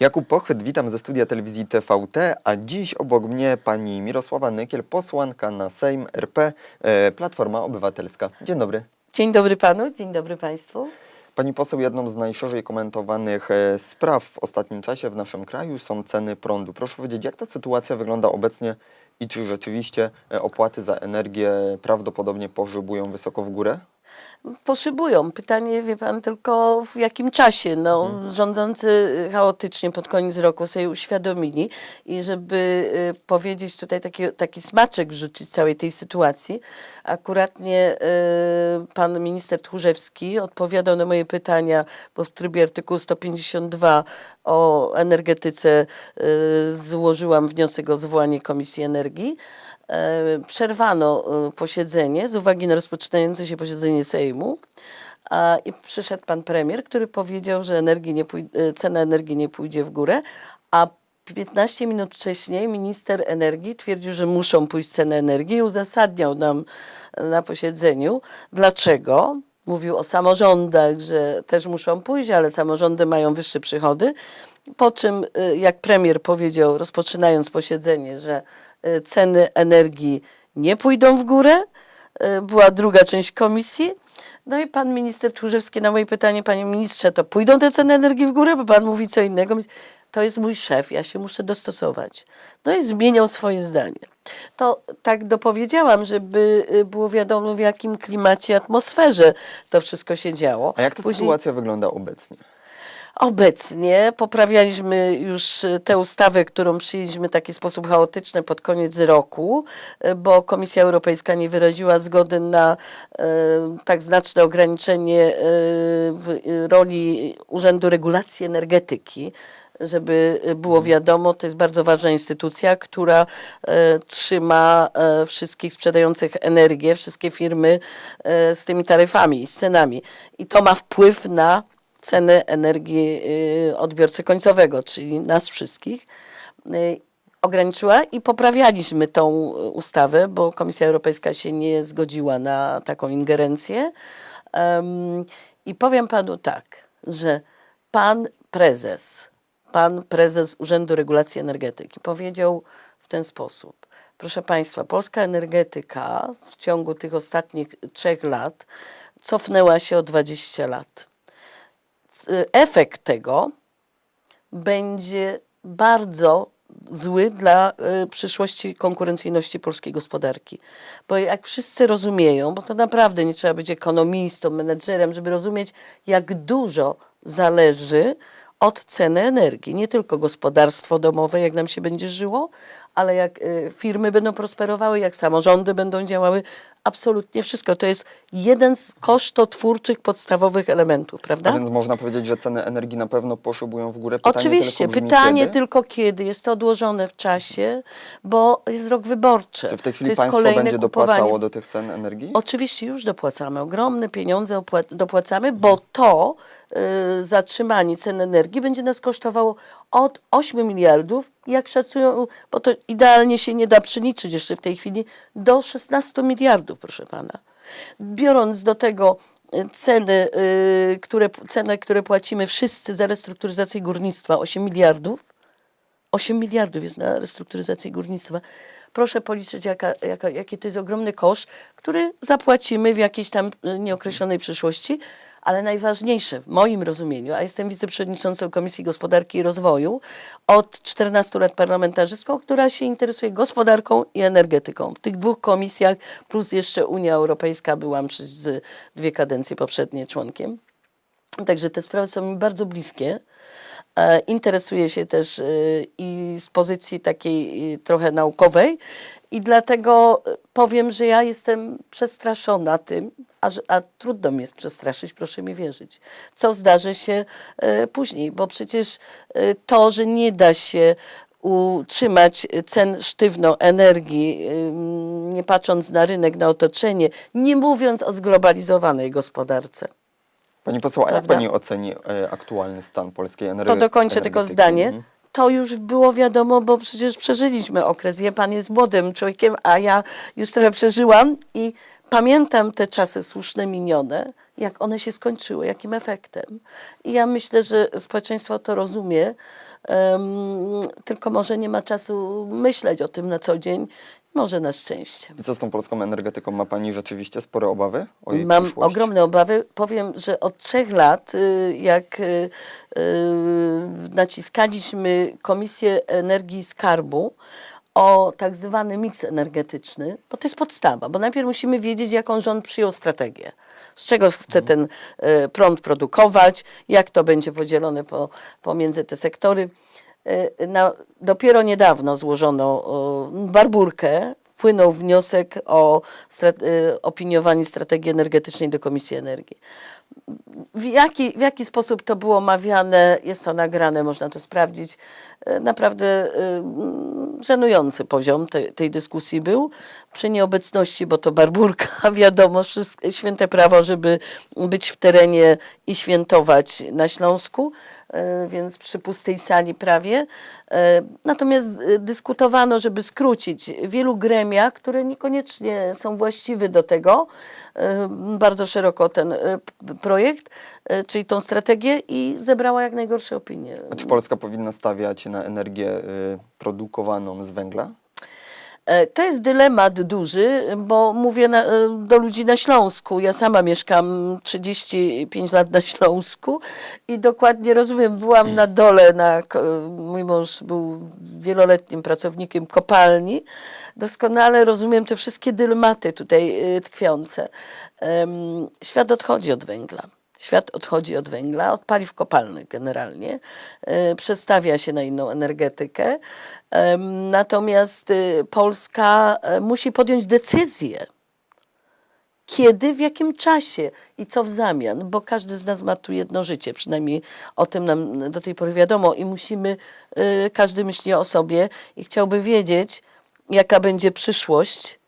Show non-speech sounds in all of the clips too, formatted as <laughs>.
Jakub Pochwyt, witam ze studia telewizji TVT, a dziś obok mnie pani Mirosława Nykiel, posłanka na Sejm RP, e, Platforma Obywatelska. Dzień dobry. Dzień dobry panu, dzień dobry państwu. Pani poseł, jedną z najszerzej komentowanych e, spraw w ostatnim czasie w naszym kraju są ceny prądu. Proszę powiedzieć, jak ta sytuacja wygląda obecnie i czy rzeczywiście e, opłaty za energię prawdopodobnie pożybują wysoko w górę? Poszybują. Pytanie, wie pan, tylko w jakim czasie. No, Rządzący chaotycznie pod koniec roku sobie uświadomili i żeby y, powiedzieć tutaj taki, taki smaczek wrzucić całej tej sytuacji, akuratnie y, pan minister Tchórzewski odpowiadał na moje pytania, bo w trybie artykułu 152 o energetyce y, złożyłam wniosek o zwołanie Komisji Energii. E, przerwano e, posiedzenie z uwagi na rozpoczynające się posiedzenie Sejmu. A, I przyszedł pan premier, który powiedział, że energii nie e, cena energii nie pójdzie w górę, a 15 minut wcześniej minister energii twierdził, że muszą pójść ceny energii i uzasadniał nam na posiedzeniu, dlaczego. Mówił o samorządach, że też muszą pójść, ale samorządy mają wyższe przychody. Po czym, jak premier powiedział, rozpoczynając posiedzenie, że ceny energii nie pójdą w górę, y, była druga część komisji. No i pan minister Tchórzewski na moje pytanie, panie ministrze, to pójdą te ceny energii w górę, bo pan mówi co innego. To jest mój szef, ja się muszę dostosować. No i zmieniał swoje zdanie. To tak dopowiedziałam, żeby y, było wiadomo w jakim klimacie, atmosferze to wszystko się działo. A jak ta Później- sytuacja wygląda obecnie? Obecnie poprawialiśmy już e, tę ustawę, którą przyjęliśmy w taki sposób chaotyczny pod koniec roku, e, bo Komisja Europejska nie wyraziła zgody na e, tak znaczne ograniczenie e, roli Urzędu Regulacji Energetyki. Żeby było wiadomo, to jest bardzo ważna instytucja, która e, trzyma e, wszystkich sprzedających energię, wszystkie firmy e, z tymi taryfami, z cenami. I to ma wpływ na ceny energii y, odbiorcy końcowego, czyli nas wszystkich, y, ograniczyła i poprawialiśmy tą ustawę, bo Komisja Europejska się nie zgodziła na taką ingerencję. I powiem panu tak, że pan prezes, pan prezes Urzędu Regulacji Energetyki powiedział w ten sposób. Proszę Państwa, polska energetyka w ciągu tych ostatnich trzech lat cofnęła się o 20 lat efekt tego będzie bardzo zły dla y, przyszłości konkurencyjności polskiej gospodarki. Bo jak wszyscy rozumieją, bo to naprawdę nie trzeba być ekonomistą, menedżerem, żeby rozumieć, jak dużo zależy od ceny energii. Nie tylko gospodarstwo domowe, jak nam się będzie żyło, ale jak y, firmy będą prosperowały, jak samorządy będą działały. Absolutnie wszystko. To jest jeden z kosztotwórczych, podstawowych elementów, prawda? A więc można powiedzieć, że ceny energii na pewno poszybują w górę. Pytanie Oczywiście, tylko pytanie kiedy? tylko kiedy. Jest to odłożone w czasie, bo jest rok wyborczy. Czy w tej to chwili jest państwo będzie kupowanie. dopłacało do tych cen energii? Oczywiście już dopłacamy, ogromne pieniądze opła- dopłacamy, bo to y, zatrzymanie cen energii będzie nas kosztowało od 8 miliardów, jak szacują, bo to idealnie się nie da przeliczyć jeszcze w tej chwili, do 16 miliardów, proszę pana. Biorąc do tego y, ceny, y, które, cenę, które płacimy wszyscy za restrukturyzację górnictwa, 8 miliardów, 8 miliardów jest na restrukturyzację górnictwa. Proszę policzyć, jaka, jaka, jaki to jest ogromny koszt, który zapłacimy w jakiejś tam y, nieokreślonej przyszłości, ale najważniejsze w moim rozumieniu, a jestem wiceprzewodniczącą Komisji Gospodarki i Rozwoju, od 14 lat parlamentarzystką, która się interesuje gospodarką i energetyką. W tych dwóch komisjach, plus jeszcze Unia Europejska, byłam przez dwie kadencje poprzednie członkiem. Także te sprawy są mi bardzo bliskie. E, Interesuję się też e, i z pozycji takiej e, trochę naukowej i dlatego powiem, że ja jestem przestraszona tym, a, a trudno mi jest przestraszyć, proszę mi wierzyć, co zdarzy się później, bo przecież to, że nie da się utrzymać cen sztywno energii, nie patrząc na rynek, na otoczenie, nie mówiąc o zglobalizowanej gospodarce. Pani poseł, a jak pani oceni e, aktualny stan polskiej energii? To dokończę tylko zdanie. To już było wiadomo, bo przecież przeżyliśmy okres. Je pan jest młodym człowiekiem, a ja już trochę przeżyłam i pamiętam te czasy słuszne minione, jak one się skończyły, jakim efektem. I ja myślę, że społeczeństwo to rozumie, em, tylko może nie ma czasu myśleć o tym na co dzień. Może na szczęście. I co z tą polską energetyką? Ma Pani rzeczywiście spore obawy o jej Mam przyszłość? ogromne obawy. Powiem, że od trzech lat, y, jak y, y, naciskaliśmy Komisję Energii i Skarbu o tak zwany miks energetyczny, bo to jest podstawa, bo najpierw musimy wiedzieć, jaką rząd przyjął strategię. Z czego chce ten y, prąd produkować, jak to będzie podzielone po, pomiędzy te sektory. Y, Na, dopiero niedawno złożono barburkę, wpłynął wniosek o y, opiniowanie strategii energetycznej do Komisji Energii. W jaki, w jaki sposób to było omawiane, jest to nagrane, można to sprawdzić. Naprawdę y, mm, żenujący poziom te, tej dyskusji był. Przy nieobecności, bo to barburka, <laughs> wiadomo, wszystko, święte prawo, żeby być w terenie i świętować na Śląsku, więc przy pustej sali prawie. E, Natomiast y, dyskutowano, żeby skrócić wielu gremiach, które niekoniecznie są właściwe do tego, bardzo szeroko ten projekt, czyli tą strategię i zebrała jak najgorsze opinie. A czy Polska powinna stawiać na energię y, produkowaną z węgla? E, To jest dylemat duży, bo mówię na, e, do ludzi na Śląsku. Ja sama mieszkam 35 lat na Śląsku i dokładnie rozumiem, byłam na dole, na, mój mąż był wieloletnim pracownikiem kopalni. Doskonale rozumiem te wszystkie dylematy tutaj e, tkwiące. Świat odchodzi od węgla. Świat odchodzi od węgla, od paliw kopalnych generalnie, e, przestawia się na inną energetykę. Natomiast y, Polska e, musi podjąć decyzję, kiedy, w jakim czasie i co w zamian, bo każdy z nas ma tu jedno życie, przynajmniej o tym nam do tej pory wiadomo i musimy, y, każdy myśli o sobie i chciałby wiedzieć, jaka będzie przyszłość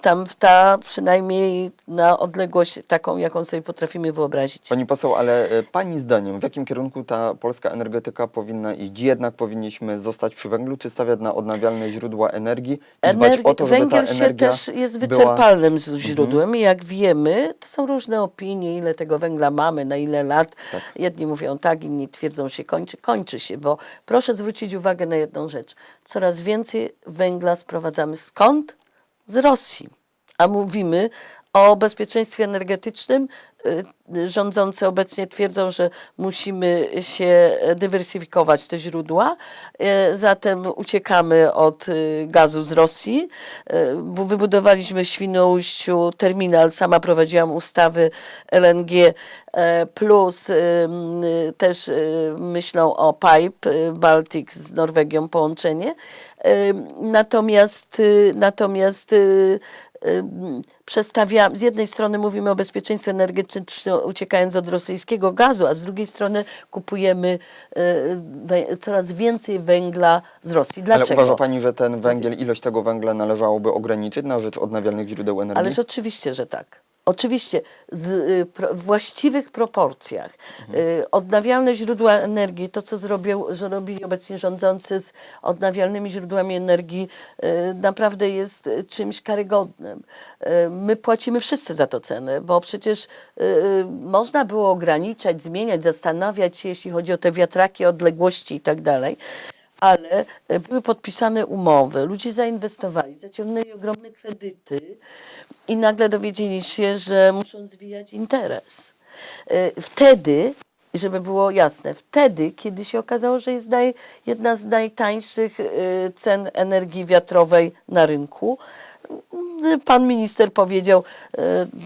tam w ta przynajmniej na odległość taką, jaką sobie potrafimy wyobrazić. Pani poseł, ale y, Pani zdaniem, w jakim kierunku ta polska energetyka powinna iść? Jednak powinniśmy zostać przy węglu, czy stawiać na odnawialne źródła energii i dbać Energii, o to, żeby ta węgiel się też jest była... wyczerpalnym z- źródłem i jak wiemy, to są różne opinie, ile tego węgla mamy, na ile lat. Tak. Jedni mówią tak, inni twierdzą, że się kończy. Kończy się, bo proszę zwrócić uwagę na jedną rzecz. Coraz więcej węgla sprowadzamy skąd? Z Rosji. A mówimy o bezpieczeństwie energetycznym. Y, Rządzący obecnie twierdzą, że musimy się dywersyfikować te źródła, y, zatem uciekamy od y, gazu z Rosji. Bu- Wybudowaliśmy w Świnoujściu terminal, sama prowadziłam ustawy LNG, plus też myślą o pipe Baltic z Norwegią połączenie. Natomiast, natomiast y, ym, przestawiamy, z jednej strony mówimy o bezpieczeństwie energetycznym uciekając od rosyjskiego gazu, a z drugiej strony kupujemy y, coraz więcej węgla z Rosji. Ale Dlaczego? uważa Pani, że ten węgiel, ilość tego węgla należałoby ograniczyć na rzecz odnawialnych źródeł energii? Ależ oczywiście, że tak. Oczywiście z y, pro, właściwych proporcjach. Y, odnawialne źródła energii, to co zrobił, że robili obecnie rządzący z odnawialnymi źródłami energii, y, naprawdę jest czymś karygodnym. My płacimy wszyscy za to cenę, bo przecież można było ograniczać, zmieniać, zastanawiać się, jeśli chodzi o te wiatraki, odległości i tak dalej ale e, były podpisane umowy, ludzie zainwestowali, zaciągnęli ogromne kredyty i nagle dowiedzieli się, że muszą zwijać interes. E, Wtedy, żeby było jasne, wtedy, kiedy się okazało, że jest naj, jedna z najtańszych e, cen energii wiatrowej na rynku, Pan minister powiedział,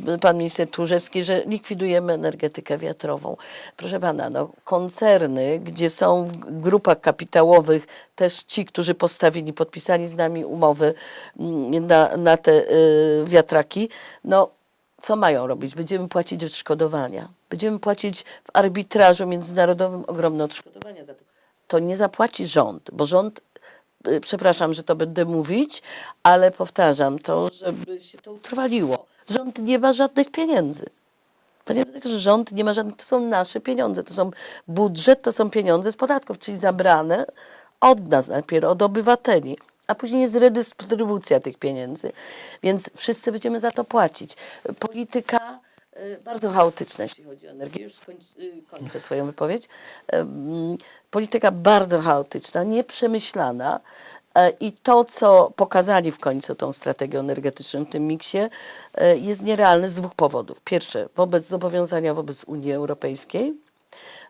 e, pan minister Tłużewski, że likwidujemy energetykę wiatrową. Proszę pana, no, koncerny, gdzie są w grupach kapitałowych też ci, którzy postawili, podpisali z nami umowy mm, na, na te wiatraki, no co mają robić? Będziemy płacić odszkodowania. Będziemy płacić w arbitrażu międzynarodowym ogromne odszkodowania za to. To nie zapłaci rząd, bo rząd y, przepraszam, że to będę mówić, ale powtarzam to, żeby się to utrwaliło. Rząd nie ma żadnych pieniędzy. To nie tak, że rząd nie ma żadnych, to są nasze pieniądze, to są budżet, to są pieniądze z podatków, czyli zabrane od nas najpierw, od obywateli, a później jest redystrybucja tych pieniędzy. Więc wszyscy będziemy za to płacić. Polityka Y, Bardzo chaotyczna, jeśli chodzi o energię. Już y, kończę swoją wypowiedź. Polityka bardzo chaotyczna, nieprzemyślana. E, I to, co pokazali w końcu tą strategią energetyczną w tym miksie, e, jest nierealne z dwóch powodów. Pierwsze, wobec zobowiązania wobec Unii Europejskiej.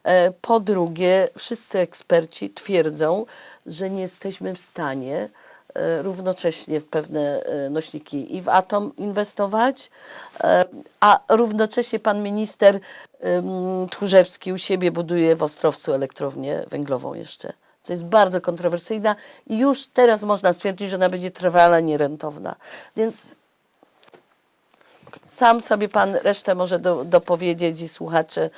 E, Po drugie, wszyscy eksperci twierdzą, że nie jesteśmy w stanie e, równocześnie w pewne e, nośniki i w atom inwestować, e, a równocześnie pan minister Tchórzewski u siebie buduje w Ostrowcu elektrownię węglową jeszcze, co jest bardzo kontrowersyjna i już teraz można stwierdzić, że ona będzie trwale nierentowna. Więc sam sobie pan resztę może do, dopowiedzieć i słuchacze,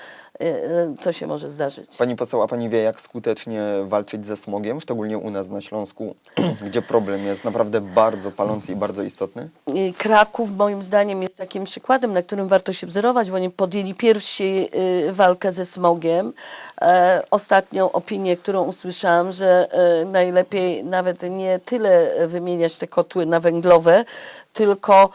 y, y, co się może zdarzyć. Pani poseł, a pani wie, jak skutecznie walczyć ze smogiem, szczególnie u nas na Śląsku, <clears throat> gdzie problem jest naprawdę bardzo palący i bardzo istotny? Y, Kraków moim zdaniem jest takim przykładem, na którym warto się wzorować, bo oni podjęli pierwsi walkę ze smogiem. E, Ostatnią opinię, którą usłyszałam, że najlepiej nawet nie tyle wymieniać te kotły na węglowe, tylko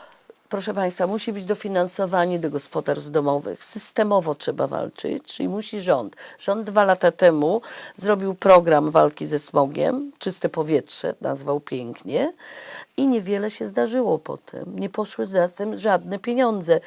Proszę Państwa, musi być dofinansowanie do gospodarstw domowych. Systemowo trzeba walczyć, czyli musi rząd. Rząd dwa lata temu zrobił program walki ze smogiem, czyste powietrze, nazwał pięknie, i niewiele się zdarzyło potem. Nie poszły za tym żadne pieniądze.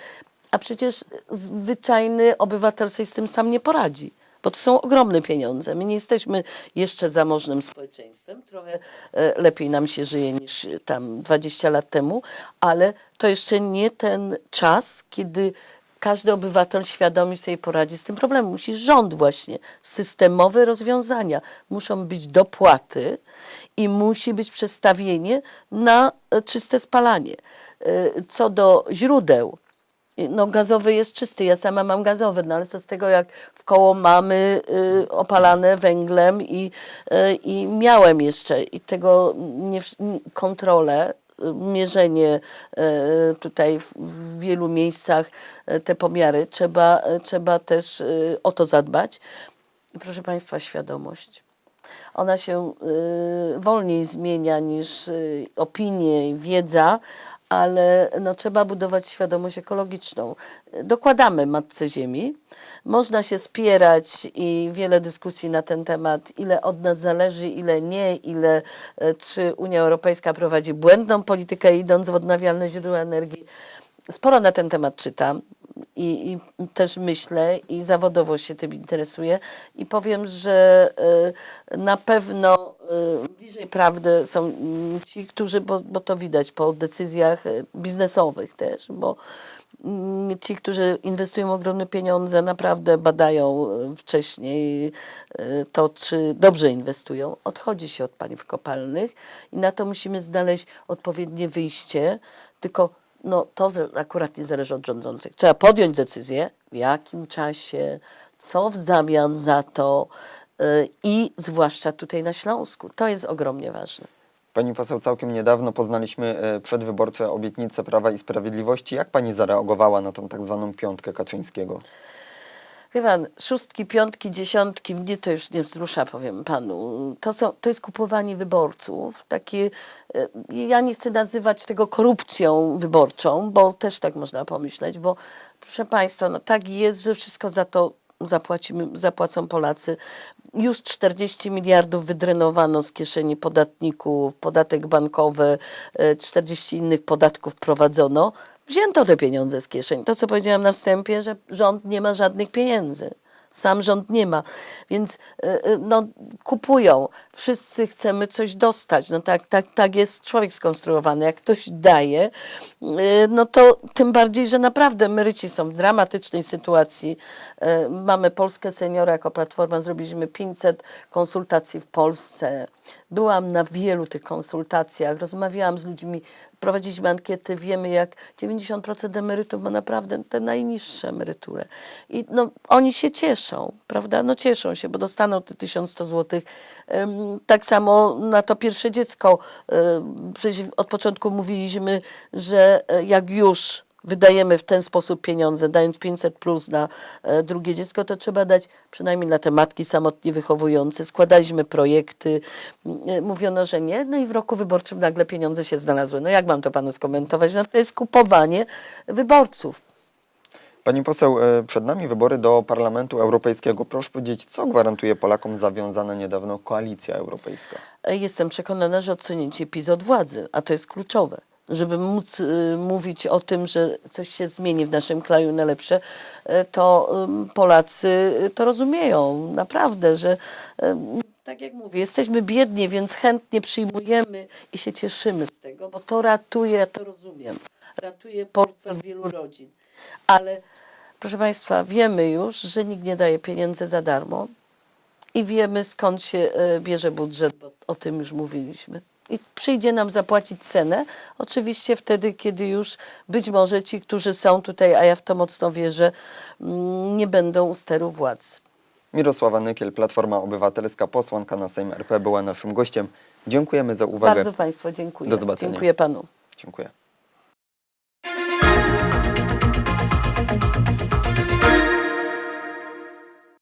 A przecież zwyczajny obywatel sobie z tym sam nie poradzi bo to są ogromne pieniądze. My nie jesteśmy jeszcze zamożnym społeczeństwem, trochę e, lepiej nam się żyje niż e, tam 20 lat temu, ale to jeszcze nie ten czas, kiedy każdy obywatel świadomie sobie poradzi z tym problemem. Musi rząd właśnie, systemowe rozwiązania. Muszą być dopłaty i musi być przestawienie na e, czyste spalanie. Co do źródeł, no gazowy jest czysty, ja sama mam gazowy, no ale co z tego, jak w koło mamy y, opalane węglem i, y, i miałem jeszcze i tego nie, kontrolę, y, mierzenie y, tutaj w, w wielu miejscach y, te pomiary, trzeba, y, trzeba też o to zadbać. I proszę Państwa, świadomość. Ona się wolniej zmienia niż opinie i wiedza, ale no, trzeba budować świadomość ekologiczną. Dokładamy Matce Ziemi. Można się spierać i wiele dyskusji na ten temat, ile od nas zależy, ile nie, ile, e, czy Unia Europejska prowadzi błędną politykę idąc w odnawialne źródła energii. Sporo na ten temat czytam i, i też myślę i zawodowo się tym interesuję i powiem, że y, na pewno y, bliżej prawdy są mm, ci, którzy, bo, bo to widać po decyzjach y, biznesowych też, bo mm, ci, którzy inwestują ogromne pieniądze, naprawdę badają wcześniej to, czy dobrze inwestują. Odchodzi się od paliw kopalnych i na to musimy znaleźć odpowiednie wyjście, tylko no, to akurat nie zależy od rządzących. Trzeba podjąć decyzję, w jakim czasie, co w zamian za to y, i zwłaszcza tutaj na Śląsku. To jest ogromnie ważne. Pani poseł, całkiem niedawno poznaliśmy e, przedwyborcze obietnice Prawa i Sprawiedliwości. Jak pani zareagowała na tą tak zwaną piątkę Kaczyńskiego? Wie pan, szóstki, piątki, dziesiątki, mnie to już nie wzrusza, powiem panu. To, są, to jest kupowanie wyborców. Takie, e, ja nie chcę nazywać tego korupcją wyborczą, bo też tak można pomyśleć, bo proszę państwa, no tak jest, że wszystko za to zapłacimy, zapłacą Polacy. Już 40 miliardów wydrenowano z kieszeni podatników, podatek bankowy, e, 40 innych podatków prowadzono. Wzięto te pieniądze z kieszeni. To, co powiedziałam na wstępie, że rząd nie ma żadnych pieniędzy. Sam rząd nie ma, więc y, y, no, kupują. Wszyscy chcemy coś dostać. No tak, tak, tak jest człowiek skonstruowany. Jak ktoś daje, y, no to tym bardziej, że naprawdę emeryci są w dramatycznej sytuacji. Mamy Polskę Seniora jako Platforma, zrobiliśmy 500 konsultacji w Polsce. Byłam na wielu tych konsultacjach, rozmawiałam z ludźmi, prowadziliśmy ankiety, wiemy jak 90% emerytów ma naprawdę te najniższe emerytury. I no, oni się cieszą, prawda? No cieszą się, bo dostaną te 1100 zł. Tak samo na to pierwsze dziecko. Przecież od początku mówiliśmy, że e, jak już wydajemy w ten sposób pieniądze, dając 500 plus na e, drugie dziecko, to trzeba dać przynajmniej na te matki samotnie wychowujące. Składaliśmy projekty, e, mówiono, że nie, no i w roku wyborczym nagle pieniądze się znalazły. No jak mam to panu skomentować? No to jest kupowanie wyborców. Pani poseł, e, przed nami wybory do Parlamentu Europejskiego. Proszę powiedzieć, co gwarantuje Polakom zawiązana niedawno koalicja europejska? Jestem przekonana, że odsunięcie PiS od władzy, a to jest kluczowe. Żeby móc y, mówić o tym, że coś się zmieni w naszym kraju na lepsze, e, to Polacy y, to rozumieją naprawdę, że ym, tak jak mówię, jesteśmy biedni, więc chętnie przyjmujemy i się cieszymy z tego, bo to ratuje, ja to rozumiem, ratuje portfel wielu rodzin. Ale proszę Państwa, wiemy już, że nikt nie daje pieniędzy za darmo i wiemy skąd się bierze budżet, bo o tym już mówiliśmy. I przyjdzie nam zapłacić cenę, oczywiście wtedy, kiedy już być może ci, którzy są tutaj, a ja w to mocno wierzę, mm, nie będą u steru władzy. Mirosława Nykiel, Platforma Obywatelska, posłanka na Sejm RP była naszym gościem. Dziękujemy za uwagę. Bardzo Państwu dziękuję. Do zobaczenia. Dziękuję Panu. Dziękuję.